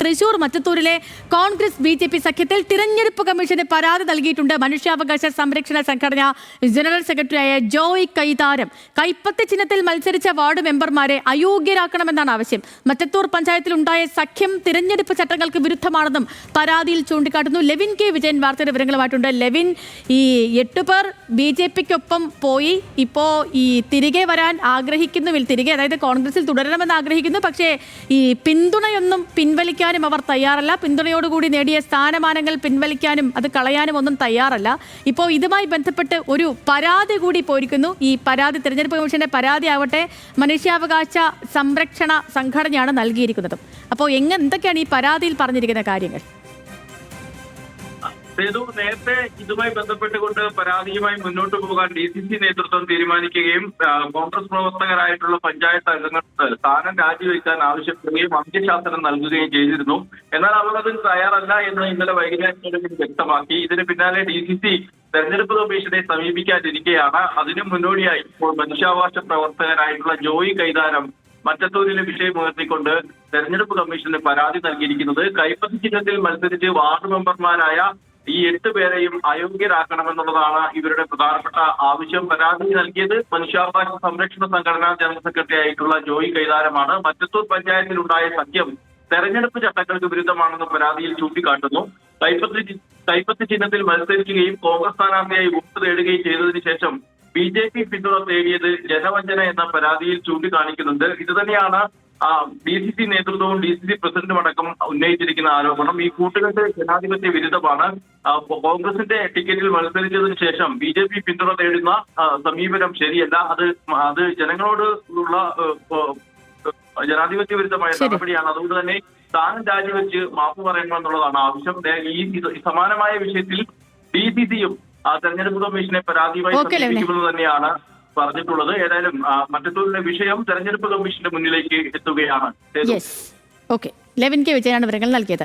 തൃശൂർ മറ്റത്തൂരിലെ Congress B J P സഖ്യത്തിൽ തിരഞ്ഞെടുപ്പ് കമ്മീഷന് പരാതി നൽകിയിട്ടുണ്ട്. മനുഷ്യാവകാശ സംരക്ഷണ സംഘടന ജനറൽ സെക്രട്ടറിയായ ജോയ് കൈതാരം. കൈപ്പത്തി ചിഹ്നത്തിൽ മത്സരിച്ച വാർഡ് മെമ്പർമാരെ അയോഗ്യരാക്കണമെന്നാണ് ആവശ്യം. മറ്റത്തൂർ പഞ്ചായത്തിൽ ഉണ്ടായ സഖ്യം തിരഞ്ഞെടുപ്പ് ചട്ടങ്ങൾക്ക് വിരുദ്ധമാണെന്നും പരാതിയിൽ ചൂണ്ടിക്കാട്ടുന്നു. ലെവിൻ കെ വിജയൻ വാർത്തയുടെ വിവരങ്ങളുമായിട്ടുണ്ട്. ലെവിൻ ഈ എട്ട് പേർ ബി ജെ പിക്കൊപ്പം പോയി. ഇപ്പോ ഈ തിരികെ വരാൻ ആഗ്രഹിക്കുന്നുവിൽ തിരികെ അതായത് കോൺഗ്രസിൽ തുടരണമെന്ന് ആഗ്രഹിക്കുന്നു. പക്ഷേ ഈ പിന്തുണയൊന്നും പിൻവലിക്കാനും അവർ തയ്യാറല്ല. പിന്തുണയോടുകൂടി നേടിയ സ്ഥാനമാനങ്ങൾ പിൻവലിക്കാനും അത് കളയാനും ഒന്നും തയ്യാറല്ല. ഇപ്പോൾ ഇതുമായി ബന്ധപ്പെട്ട് ഒരു പരാതി കൂടി പോയിരിക്കുന്നു. ഈ പരാതി തിരഞ്ഞെടുപ്പ് കമ്മീഷന്റെ പരാതി ആവട്ടെ മനുഷ്യാവകാശ സംരക്ഷണ സംഘടനയാണ് നൽകിയിരിക്കുന്നത്. അപ്പോൾ എങ്ങ എന്തൊക്കെയാണ് ഈ പരാതിയിൽ പറഞ്ഞിരിക്കുന്ന കാര്യങ്ങൾ? സേതു നേരത്തെ ഇതുമായി ബന്ധപ്പെട്ടുകൊണ്ട് പരാതിയുമായി മുന്നോട്ട് പോകാൻ ഡി സി സി നേതൃത്വം തീരുമാനിക്കുകയും കോൺഗ്രസ് പ്രവർത്തകരായിട്ടുള്ള പഞ്ചായത്ത് അംഗങ്ങൾ സ്ഥാനം രാജിവെക്കാൻ ആവശ്യപ്പെടുകയും അന്ത്യശാസനം നൽകുകയും ചെയ്തിരുന്നു. എന്നാൽ അവർ അതിന് തയ്യാറല്ല എന്ന് ഇന്നലെ വൈകുന്നേരത്തോടെ വ്യക്തമാക്കി. ഇതിന് പിന്നാലെ ഡി സി സി തെരഞ്ഞെടുപ്പ് കമ്മീഷനെ സമീപിക്കാനിരിക്കെയാണ് അതിനു മുന്നോടിയായി ഇപ്പോൾ മനുഷ്യാവകാശ പ്രവർത്തകരായിട്ടുള്ള ജോയി കൈതാരം മറ്റത്തൂരിലെ വിഷയം ഉയർത്തിക്കൊണ്ട് തെരഞ്ഞെടുപ്പ് കമ്മീഷന് പരാതി നൽകിയിരിക്കുന്നത്. കൈപ്പത്തി ചിഹ്നത്തിൽ മത്സരിച്ച് വാർഡ് മെമ്പർമാരായ ഈ എട്ട് പേരെയും അയോഗ്യരാക്കണമെന്നുള്ളതാണ് ഇവരുടെ പ്രധാനപ്പെട്ട ആവശ്യം. പരാതി നൽകിയത് മനുഷ്യാവകാശ സംരക്ഷണ സംഘടനാ ജനറൽ സെക്രട്ടറി ആയിട്ടുള്ള ജോയി കൈതാരമാണ്. മറ്റത്തൂർ പഞ്ചായത്തിലുണ്ടായ സഖ്യം തെരഞ്ഞെടുപ്പ് ചട്ടങ്ങൾക്ക് വിരുദ്ധമാണെന്ന് പരാതിയിൽ ചൂണ്ടിക്കാട്ടുന്നു. കൈപ്പത്തി കൈപ്പത്തി ചിഹ്നത്തിൽ മത്സരിക്കുകയും കോൺഗ്രസ് സ്ഥാനാർത്ഥിയായി വോട്ട് തേടുകയും ചെയ്തതിനു ശേഷം ബി ജെ പി പിന്തുണ തേടിയത് ജനവഞ്ചന എന്ന പരാതിയിൽ ചൂണ്ടിക്കാണിക്കുന്നുണ്ട്. ഇത് തന്നെയാണ് ഡി സി സി നേതൃത്വവും ഡി സി സി പ്രസിഡന്റും അടക്കം ഉന്നയിച്ചിരിക്കുന്ന ആരോപണം ഈ കൂട്ടുകെട്ട് ജനാധിപത്യ വിരുദ്ധമാണ്. കോൺഗ്രസിന്റെ ടിക്കറ്റിൽ മത്സരിച്ചതിന് ശേഷം ബി ജെ പി പിന്തുണ തേടുന്ന സമീപനം ശരിയല്ല. അത് അത് ജനങ്ങളോട് ഉള്ള ജനാധിപത്യ വിരുദ്ധമായ നടപടിയാണ്. അതുകൊണ്ട് തന്നെ താനും രാജിവെച്ച് മാപ്പ് പറയണമെന്നുള്ളതാണ് ആവശ്യം. ഈ സമാനമായ വിഷയത്തിൽ ഡി സി സിയും തെരഞ്ഞെടുപ്പ് കമ്മീഷനെ പരാതിയുമായി സമീപിക്കുന്നത് തന്നെയാണ്. പറഞ്ഞിട്ടുള്ളത്. ഏതായാലും മറ്റത്തൂരിന്റെ വിഷയം തെരഞ്ഞെടുപ്പ് കമ്മീഷന്റെ മുന്നിലേക്ക് എത്തുകയാണ്. ഓക്കെ ലെവിൻ കെ വിജയനാണ് വിവരങ്ങൾ നൽകിയത്.